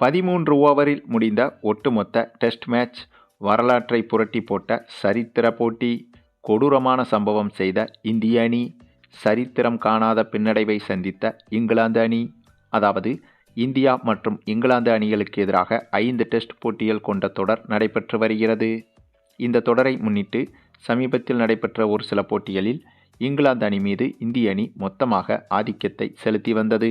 பதிமூன்று ஓவரில் முடிந்த ஒட்டுமொத்த டெஸ்ட் மேட்ச் வரலாற்றை புரட்டி போட்ட சரித்திர போட்டி கொடூரமான சம்பவம் செய்த இந்திய அணி சரித்திரம் காணாத பின்னடைவை சந்தித்த இங்கிலாந்து அணி அதாவது இந்தியா மற்றும் இங்கிலாந்து அணிகளுக்கு எதிராக ஐந்து டெஸ்ட் போட்டிகள் கொண்ட தொடர் நடைபெற்று வருகிறது. இந்த தொடரை முன்னிட்டு சமீபத்தில் நடைபெற்ற ஒரு சில போட்டிகளில் இங்கிலாந்து அணி மீது இந்திய அணி மொத்தமாக ஆதிக்கத்தை செலுத்தி வந்தது.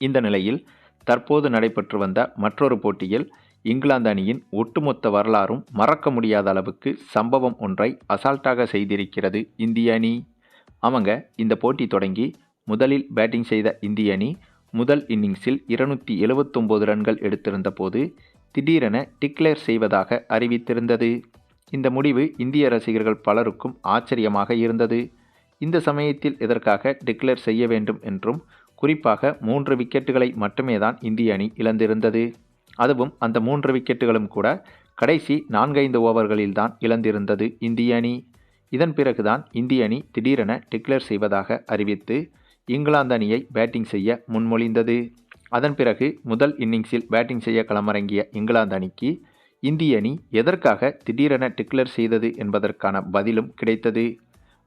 இந்த நிலையில் தற்போது நடைபெற்று வந்த மற்றொரு போட்டியில் இங்கிலாந்து அணியின் ஒட்டுமொத்த வரலாறும் மறக்க முடியாத அளவுக்கு சம்பவம் ஒன்றை அசால்ட்டாக செய்திருக்கிறது இந்திய அணி. அவங்க இந்த போட்டி தொடங்கி முதலில் பேட்டிங் செய்த இந்திய அணி முதல் இன்னிங்ஸில் இருநூற்றி எழுபத்தொம்போது ரன்கள் எடுத்திருந்த போது திடீரென டிக்ளேர் செய்வதாக அறிவித்திருந்தது. இந்த முடிவு இந்திய ரசிகர்கள் பலருக்கும் ஆச்சரியமாக இருந்தது. இந்த சமயத்தில் இதற்காக டிக்ளேர் செய்ய வேண்டும் என்றும் குறிப்பாக மூன்று விக்கெட்டுகளை மட்டுமே தான் இந்திய அணி இழந்திருந்தது. அதுவும் அந்த மூன்று விக்கெட்டுகளும் கூட கடைசி நான்கைந்து ஓவர்களில் தான் இழந்திருந்தது இந்திய அணி. இதன் பிறகுதான் இந்திய அணி திடீரென டிக்ளேர் செய்வதாக அறிவித்து இங்கிலாந்து அணியை பேட்டிங் செய்ய முன்மொழிந்தது. அதன் பிறகு முதல் இன்னிங்ஸில் பேட்டிங் செய்ய களமிறங்கிய இங்கிலாந்து அணிக்கு இந்திய அணி எதற்காக திடீரென டிக்ளேர் செய்தது என்பதற்கான பதிலும் கிடைத்தது.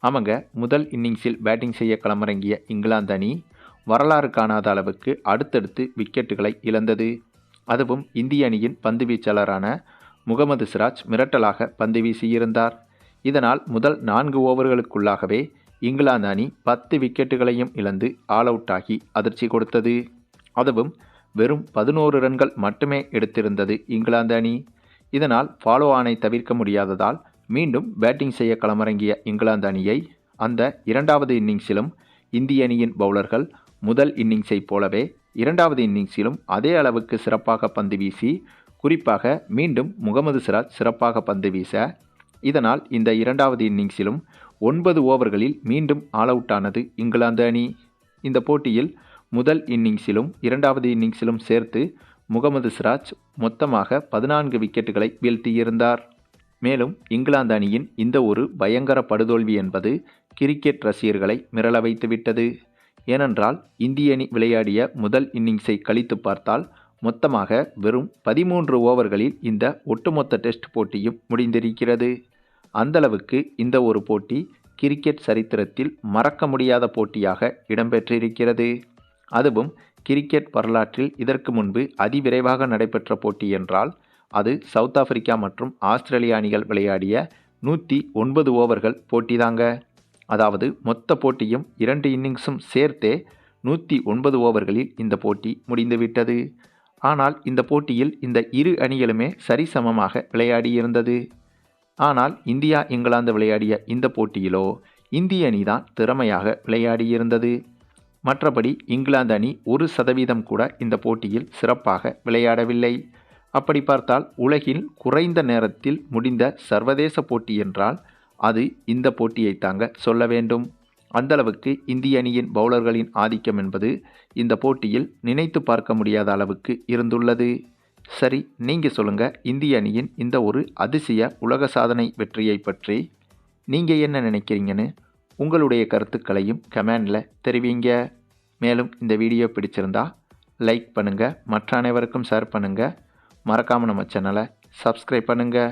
ஆமாங்க முதல் இன்னிங்ஸில் பேட்டிங் செய்ய களமிறங்கிய இங்கிலாந்து அணி வரலாறு காணாத அளவுக்கு அடுத்தடுத்து விக்கெட்டுகளை இழந்தது. அதுவும் இந்திய அணியின் பந்து வீச்சாளரான முகமது சிராஜ் மிரட்டலாக பந்து வீசியிருந்தார். இதனால் முதல் நான்கு ஓவர்களுக்குள்ளாகவே இங்கிலாந்து அணி பத்து விக்கெட்டுகளையும் இழந்து ஆல் அவுட் ஆகி அதிர்ச்சி கொடுத்தது. அதுவும் வெறும் பதினோரு ரன்கள் மட்டுமே எடுத்திருந்தது இங்கிலாந்து அணி. இதனால் ஃபாலோ ஆனை தவிர்க்க முடியாததால் மீண்டும் பேட்டிங் செய்ய களமிறங்கிய இங்கிலாந்து அணியை அந்த இரண்டாவது இன்னிங்ஸிலும் இந்திய அணியின் பவுலர்கள் முதல் இன்னிங்ஸைப் போலவே இரண்டாவது இன்னிங்ஸிலும் அதே அளவுக்கு சிறப்பாக பந்து வீசி குறிப்பாக மீண்டும் முகமது சிராஜ் சிறப்பாக பந்து வீச இதனால் இந்த இரண்டாவது இன்னிங்ஸிலும் ஒன்பது ஓவர்களில் மீண்டும் ஆல் அவுட் ஆனது இங்கிலாந்து அணி. இந்த போட்டியில் முதல் இன்னிங்ஸிலும் இரண்டாவது இன்னிங்ஸிலும் சேர்த்து முகமது சிராஜ் மொத்தமாக பதினான்கு விக்கெட்டுகளை வீழ்த்தியிருந்தார். மேலும் இங்கிலாந்து அணியின் இந்த ஒரு பயங்கர படுதோல்வி என்பது கிரிக்கெட் ரசிகர்களை மிரள வைத்துவிட்டது. ஏனென்றால் இந்திய அணி விளையாடிய முதல் இன்னிங்ஸை கழித்து பார்த்தால் மொத்தமாக வெறும் பதிமூன்று ஓவர்களில் இந்த ஒட்டுமொத்த டெஸ்ட் போட்டியும் முடிந்திருக்கிறது. அந்தளவுக்கு இந்த ஒரு போட்டி கிரிக்கெட் சரித்திரத்தில் மறக்க முடியாத போட்டியாக இடம்பெற்றிருக்கிறது. அதுவும் கிரிக்கெட் வரலாற்றில் இதற்கு முன்பு அதிவிரைவாக நடைபெற்ற போட்டி என்றால் அது சவுத் ஆப்பிரிக்கா மற்றும் ஆஸ்திரேலிய அணிகள் விளையாடிய நூற்றி ஒன்பது ஓவர்கள் போட்டிதாங்க. அதாவது மொத்த போட்டியும் இரண்டு இன்னிங்ஸும் சேர்த்தே நூற்றி ஒன்பது ஓவர்களில் இந்த போட்டி முடிந்துவிட்டது. ஆனால் இந்த போட்டியில் இந்த இரு அணிகளுமே சரிசமமாக விளையாடியிருந்தது. ஆனால் இந்தியா இங்கிலாந்து விளையாடிய இந்த போட்டியிலோ இந்திய அணி தான் திறமையாக விளையாடியிருந்தது. மற்றபடி இங்கிலாந்து அணி ஒரு சதவீதம் கூட இந்த போட்டியில் சிறப்பாக விளையாடவில்லை. அப்படி பார்த்தால் உலகில் குறைந்த நேரத்தில் முடிந்த சர்வதேச போட்டி என்றால் அது இந்த போட்டியை தாங்க சொல்ல வேண்டும். அந்தளவுக்கு இந்திய அணியின் பவுலர்களின் ஆதிக்கம் என்பது இந்த போட்டியில் நினைத்து பார்க்க முடியாத அளவுக்கு இருந்துள்ளது. சரி நீங்கள் சொல்லுங்கள் இந்திய அணியின் இந்த ஒரு அதிசய உலக சாதனை வெற்றியை பற்றி. நீங்கள் என்ன நினைக்கிறீங்கன்னு? உங்களுடைய கருத்துக்களையும் கமெண்டில் தெரிவிங்க. மேலும் இந்த வீடியோ பிடிச்சிருந்தா லைக் பண்ணுங்கள் மற்ற அனைவருக்கும் ஷேர் பண்ணுங்கள் மறக்காமல் நம்ம சேனலை சப்ஸ்கிரைப் பண்ணுங்கள்